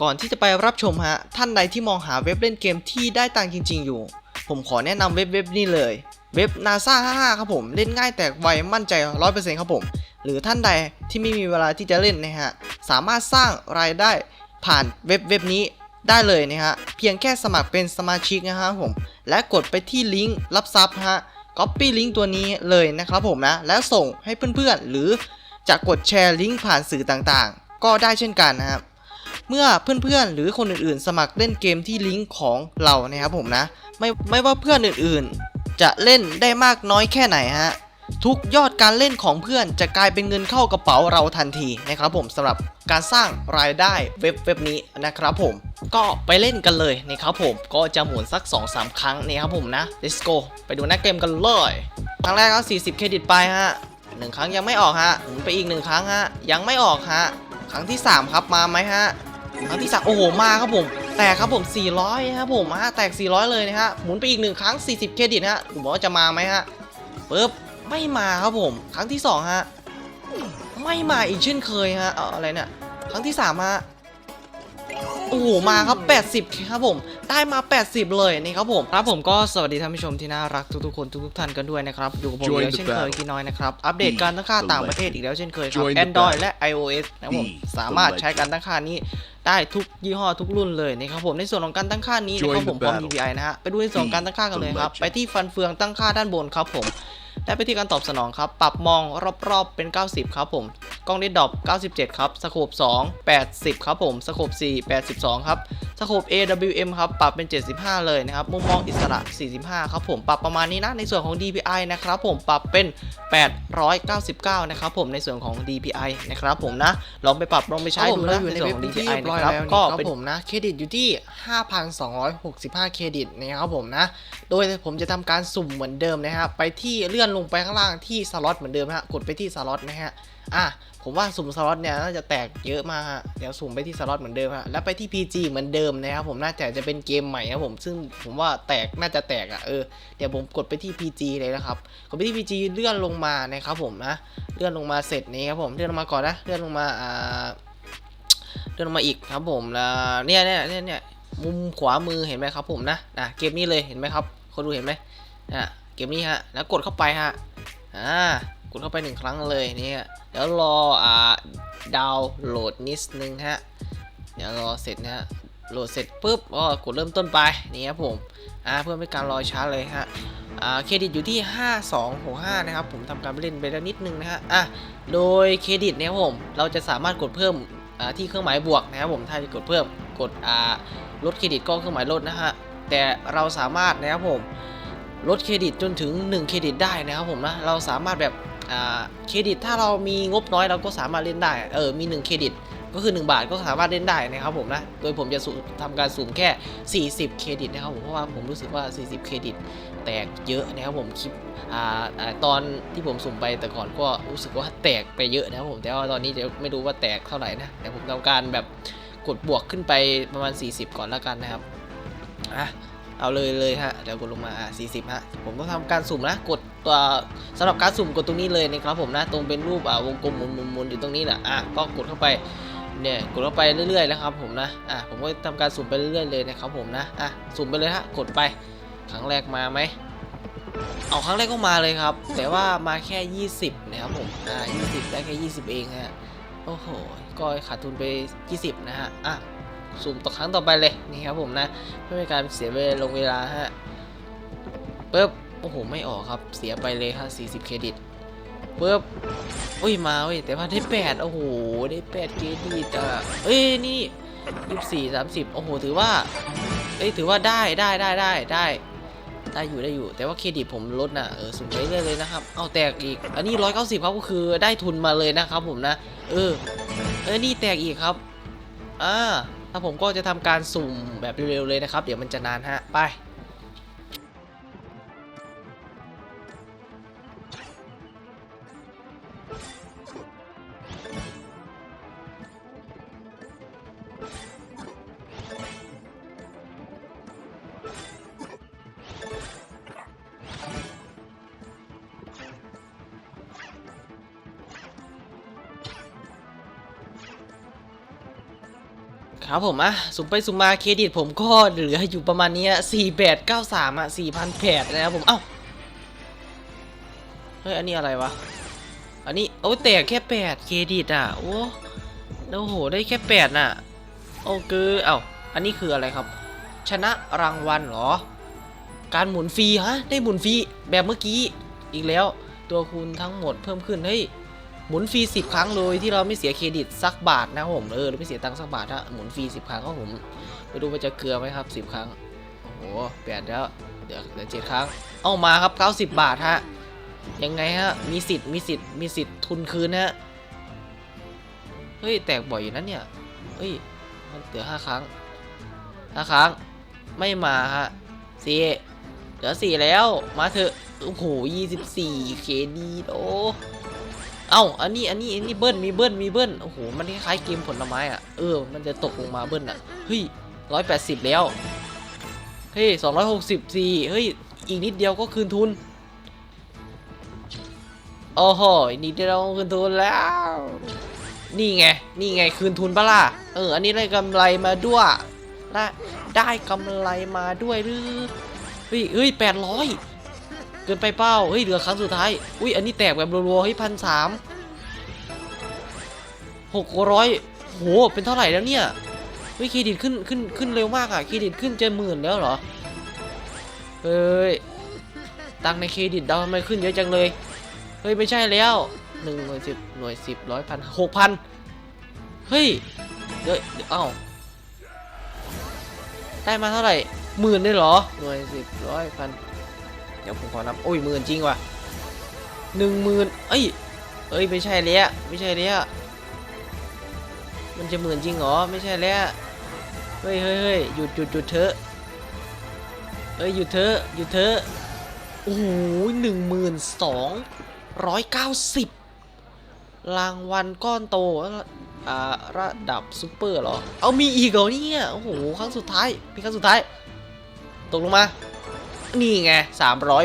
ก่อนที่จะไปรับชมฮะ ท่านใดที่มองหาเว็บเล่นเกมที่ได้ตังจริง ๆ อยู่ ผมขอแนะนำเว็บเว็บนี้เลย เว็บ NASA 55 ครับผม เล่นง่ายแตกไวมั่นใจ 100%ครับผม หรือท่านใดที่ไม่มีเวลาที่จะเล่นนะฮะ สามารถสร้างรายได้ผ่านเว็บเว็บนี้ได้เลยนะฮะ เพียงแค่สมัครเป็นสมาชิกนะฮะผม และกดไปที่ลิงก์รับซับฮะ Copy ลิงก์ตัวนี้เลยนะครับผมนะ แล้วส่งให้เพื่อนๆ หรือจะกดแชร์ลิงก์ผ่านสื่อต่างๆ ก็ได้เช่นกันนะครับ เมื่อเพื่อนๆ หรือคนอื่นๆ สมัครเล่นเกมที่ลิงก์ของเรานะครับผมนะ ไม่ไม่ว่าเพื่อนอื่นๆ จะเล่นได้มากน้อยแค่ไหนฮะทุกยอดการเล่นของเพื่อนจะกลายเป็นเงินเข้ากระเป๋าเราทันทีนะครับผมสำหรับการสร้างรายได้เว็บเว็บนี้นะครับผม ก็ไปเล่นกันเลยนะครับผมก็จะหมุนสัก 2-3 ครั้งนี่ครับผมนะ let's go ไปดูหน้าเกมกันเลยครั้งแรกก็40 เครดิตไปฮะหนึ่งครั้งยังไม่ออกฮะหมุนไปอีกหนึ่งครั้งฮะยังไม่ออกฮะ ครั้งที่ 3 ครับมาไหมฮะครั้งที่สามโอ้โหมาครับผม แตกครับผม 400ครับผมฮะแตก 400 เลยนะฮะหมุนไปอีกหนึ่งครั้ง 40 เครดิตฮะผมบอกว่าจะมาไหมฮะปึ๊บไม่มาครับผม ครั้งที่สองฮะไม่มาอีกเช่นเคยฮะอะไรเนี่ยครั้งที่สามฮะ โอ้โหมาครับ 80ครับผมได้มา 80 เลยนี่ครับผมครับผมก็สวัสดีท่านผู้ชมที่น่ารักทุกๆคนทุกๆท่านกันด้วยนะครับอยู่กับผม Join เดียว the เช่นเคย battle. กินน้อยนะครับอัปเดตการตั้งค่า Be ต่างประเทศอีกแล้วเช่นเคยครับ Join the Android battle. และ iOS นะครับผม Be สามารถ the ใช้การตั้งค่านี้ได้ทุกยี่ห้อทุกรุ่นเลยนะครับผมในส่วนของการตั้งค่านี้นะครับ Join ผม the พร้อม battle. DPI นะฮะไปดูในส่วนของการตั้งค่ากันเลยครับ The legend. ไปที่ฟันเฟืองตั้งค่าด้านบนครับผมและไปที่การตอบสนองครับ ปรับมองรอบๆเป็น 90 ครับผมกล้องเดดดอป97 ครับสโคป2 80 ครับผมสโคป4 82 ครับสโคป AWM ครับ ปรับเป็น 75 เลยนะครับ มุมมองอิสระ 45 ครับผม ปรับประมาณนี้นะ ในส่วนของ DPI นะครับผม ปรับเป็น 899 นะครับผม ในส่วนของ DPI นะครับผมนะ ลองไปปรับลองไปใช้ดูนะ ในส่วนของ DPI นะครับ ก็เป็นผมนะ เครดิตอยู่ที่ 5,265 เครดิตนะครับผมนะ โดยผมจะทำการสุ่มเหมือนเดิมนะฮะ ไปที่เลื่อนลงไปข้างล่างที่สล็อตเหมือนเดิมฮะ กดไปที่สล็อตนะฮะ อะ ผมว่าสุ่มสล็อตเนี่ยน่าจะแตกเยอะมากฮะ เดี๋ยวสุ่มไปที่สล็อตเหมือนเดิมฮะ แล้วไปที่ PG เหมือนเดิมนะครับผมน่าจะจะเป็นเกมใหม่ครับผม ซึ่งผมว่าแตกน่าจะแตกอะเออ เดี๋ยวผมกดไปที่ PG เลยนะครับ กดไปที่ PG เลื่อนลงมานะครับผมนะ เลื่อนลงมาเสร็จนี้ครับผม เลื่อนลงมาก่อนนะ เลื่อนลงมาอ่า เลื่อนลงมาอีกครับผมแล้วเนี่ยเนี่ยเนี่ยเนี่ยมุมขวามือเห็นไหมครับผมนะนะเกมนี้เลยเห็นไหมครับ คนดูเห็นไหมนะเกมนี้ฮะ แล้วกดเข้าไปฮะ อ่า กดเข้าไปหนึ่งครั้งเลยเนี่ยเดี๋ยวรออ่าดาวน์โหลดนิดนึงฮะเดี๋ยวรอเสร็จนะฮะโหลดเสร็จปุ๊บก็กดเริ่มต้นไปนี่ครับผมอ่าเพื่อไม่ให้การรอช้าเลยฮะอ่าเครดิตอยู่ที่ 5265 นะครับ ผมทำการเล่นไปแล้วนิดนึงนะฮะอะโดยเครดิตเนี่ยผมเราจะสามารถกดเพิ่มอ่าที่เครื่องหมายบวกนะครับผมถ้าจะกดเพิ่มกดอ่าลดเครดิตก็เครื่องหมายลดนะฮะแต่เราสามารถนะครับผม ลดเครดิตจนถึง 1 เครดิตได้นะครับผมนะเราสามารถแบบเครดิตถ้าเรามีงบน้อยเราก็สามารถเล่นได้เออมี 1 เครดิตก็คือ 1 บาทก็สามารถเล่นได้นะครับผมนะ โดยผมจะสุ่มทำการสุ่มแค่ 40 เครดิตนะครับผมเพราะว่าผมรู้สึกว่า 40 เครดิต แตกเยอะนะครับผมคลิปอ่าอ่าตอนที่ผมสุ่มไปแต่ก่อนก็รู้สึกว่าแตกไปเยอะนะครับผมแต่ว่าตอนนี้จะไม่รู้ว่าแตกเท่าไหร่นะแต่ผมทำการแบบกดบวกขึ้นไปประมาณ 40 ก่อนแล้วกันนะครับอะ เอาเลยเลยฮะเดี๋ยวกดลงมาอะ40 ฮะ ผมต้องทำการสุ่มนะ กดตัวสำหรับการสุ่มกดตรงนี้เลยนะครับผมนะ ตรงเป็นรูปอ่าวงกลมหมุนหมุนมนอยู่ตรงนี้แหละอะก็กดเข้าไปเนี่ยกดเข้าไปเรื่อยๆนะครับผมนะ อะผมก็ทำการสุ่มไปเรื่อยๆเลยนะครับผมนะ อะสุ่มไปเลยฮะ กดไป ครั้งแรกมาไหม เอาครั้งแรกก็มาเลยครับ แต่ว่ามาแค่ 20 นะครับผม อ่า20 ได้แค่ 20 เองฮะ โอ้โห ก็ขาดทุนไป 20 นะฮะ อะ สุ่มต่อครั้งต่อไปเลย นี่ครับผมนะเพื่อไม่ให้การเสียเวลาลงเวลาฮะปึ๊บโอ้โหไม่ออกครับเสียไปเลยฮะ40 เครดิตปึ๊บอุ้ยมาเว้ยแต่ว่าได้ 8 โอ้โหได้ 8 เครดิตอะเอ้ยนี่ 24 30 โอ้โหถือว่าเอ้ยถือว่าได้ได้ได้ได้ได้ได้อยู่ได้อยู่ แต่ว่าเครดิตผมลดนะเออสุ่มไปเรื่อยเลยนะครับ เอาแตกอีก อันนี้ 190 ครับก็คือได้ทุนมาเลยนะครับผมนะ เออ เออนี่แตกอีกครับ อ่า ถ้าผมก็จะทำการสุ่มแบบเร็วๆเลยนะครับ เดี๋ยวมันจะนานฮะ ไป ครับผมอะสุ่มไปสุ่มมาเครดิตผมก็เหลืออยู่ประมาณนี้สี่แปดเก้าสามอะสี่พันแปดนะครับผมเอ้าเฮ้ยอันนี้อะไรวะ อันนี้โอ้แตกแค่แปดเครดิตอะโอ้โอ้โหได้แค่แปดน่ะโอ้คือเอ้าอันนี้คืออะไรครับ ชนะรางวัลเหรอ การหมุนฟรีฮะได้หมุนฟรีแบบเมื่อกี้อีกแล้ว ตัวคูณทั้งหมดเพิ่มขึ้นเฮ้ย หมุนฟรีสิบครั้งเลยที่เราไม่เสียเครดิตสักบาทนะผมเออไม่เสียตังค์สักบาทฮะหมุนฟรีสิบครั้งครับผมไปดูว่าจะเกลือไหมครับสิบครั้งโอ้โหแปดแล้วเดี๋ยวเหลือเจ็ดครั้ง เอามาครับเก้าสิบบาทฮะยังไงฮะมีสิทธิ์มีสิทธิ์มีสิทธิ์ทุนคืนฮะเฮ้ยแตกบ่อยอยู่นะเนี่ยเฮ้ยมันเหลือห้าครั้งห้าครั้งไม่มาฮะสี่เหลือสี่แล้วมาเถอะโอ้โหยี่สิบสี่เคดีโอ เอ้าอันนี้อันนี้อันนี้เบิ้ลมีเบิ้ลมีเบิ้ลโอ้โหมันคล้ายๆเกมผลไม้อะเออมันจะตกลงมาเบิ้ลอะเฮ้ยร้อยแปดสิบแล้วเฮ้ยสองร้อยหกสิบสี่เฮ้ยอีกนิดเดียวก็คืนทุนโอ้โหอีกนิดเดียวคืนทุนแล้ว นี่ไงนี่ไงคืนทุนปะล่ะเอออันนี้ได้กำไรมาด้วยได้ได้กำไรมาด้วยหรือเฮ้ยเฮ้ยแปดร้อย เกินไปเป้าเฮ้ยเหลือครั้งสุดท้ายอุ้ยอันนี้แตกแบบรัวๆเฮ้ยพันสามหกร้อยโหเป็นเท่าไหร่แล้วเนี่ยเฮ้ยเครดิตขึ้นขึ้นขึ้นเร็วมากอะเครดิตขึ้นจะหมื่นแล้วเหรอเฮ้ยตังในเครดิตเราทำไมขึ้นเยอะจังเลยเฮ้ยไม่ใช่แล้วหนึ่งหน่วยสิบหน่วยสิบร้อยพันหกพันเฮ้ยเดี๋ยวเดี๋ยวเอ้าได้มาเท่าไหร่หมื่นได้เหรอหน่วยสิบร้อยพัน เดี๋ยวผมขอนับโอ้ยหมื่นจริงว่ะหนึ่งหมื่นเอ้ยเอ้ยไม่ใช่แล้วไม่ใช่แล้วมันจะหมื่นจริงเหรอไม่ใช่แล้วเฮ้ยเฮ้ยเฮ้ยหยุดหยุดหยุดเถอะเอ้ยหยุดเถอะหยุดเถอะโอ้โหหนึ่งหมื่นสองร้อยเก้าสิบรางวัลก้อนโตอ่าระดับซูเปอร์เหรอ เอามีอีกเหรอเนี่ย โอ้โห ครั้งสุดท้ายเป็นครั้งสุดท้าย ตกลงมา นี่ไงสามร้อย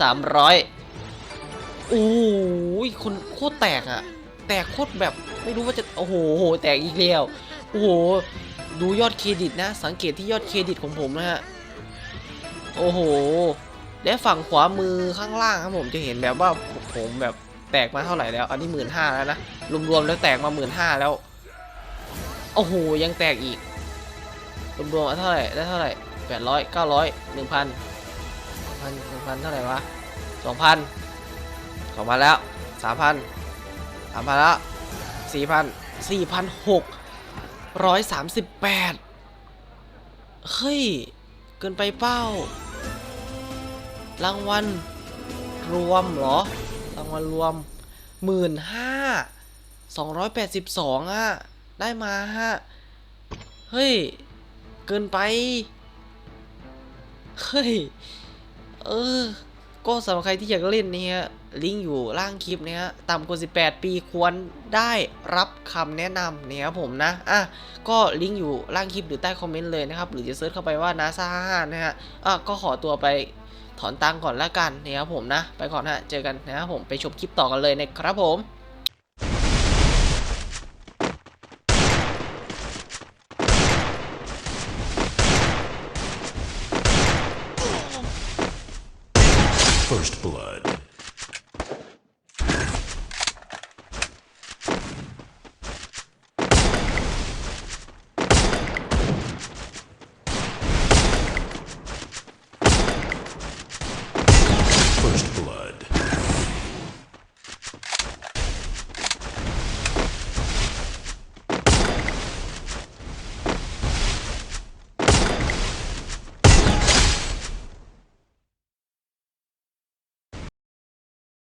สามร้อยโอ้โหคนโคตรแตกอะแตกโคตรแบบไม่รู้ว่าจะโอ้โหโหแตกอีกแล้วโอ้โหดูยอดเครดิตนะ สังเกตที่ยอดเครดิตของผมนะฮะโอ้โห และฝั่งขวามือข้างล่างครับผมจะเห็นแบบว่าผมแบบแตกมาเท่าไหร่แล้ว อันนี้หมื่นห้าแล้วนะรวมๆแล้วแตกมาหมื่นห้าแล้วโอ้โหยังแตกอีกรวมๆมเท่าไหร่ได้เท่าไหร่แปดร้อยเก้าร้อยหนึ่งพัน พันหนึ่งพันเท่าไหร่วะสองพันสองพันแล้วสามพันสามพันแล้วสี่พันสี่พันหกร้อยสามสิบแปดเฮ้ย เกินไปเป้ารางวัลรวมเหรอ รางวัลรวมหมื่นห้าสองร้อยแปดสิบสองอะ ได้มาฮะ เฮ้ย เกินไป เฮ้ย เออ ก็สำหรับใครที่อยากเล่นเนี่ยลิงก์อยู่ล่างคลิปเนี่ยต่ำกว่า 18 ปีควรได้รับคำแนะนำเนี่ยครับผมนะอะก็ลิงก์อยู่ล่างคลิปหรือใต้คอมเมนต์เลยนะครับหรือจะเซิร์ชเข้าไปว่านาซาห้านะฮะอะก็ขอตัวไปถอนตังค์ก่อนละกันนะครับผมนะ ไปก่อนฮะเจอกันนะครับผมไปชมคลิปต่อกันเลยนะครับผม First blood.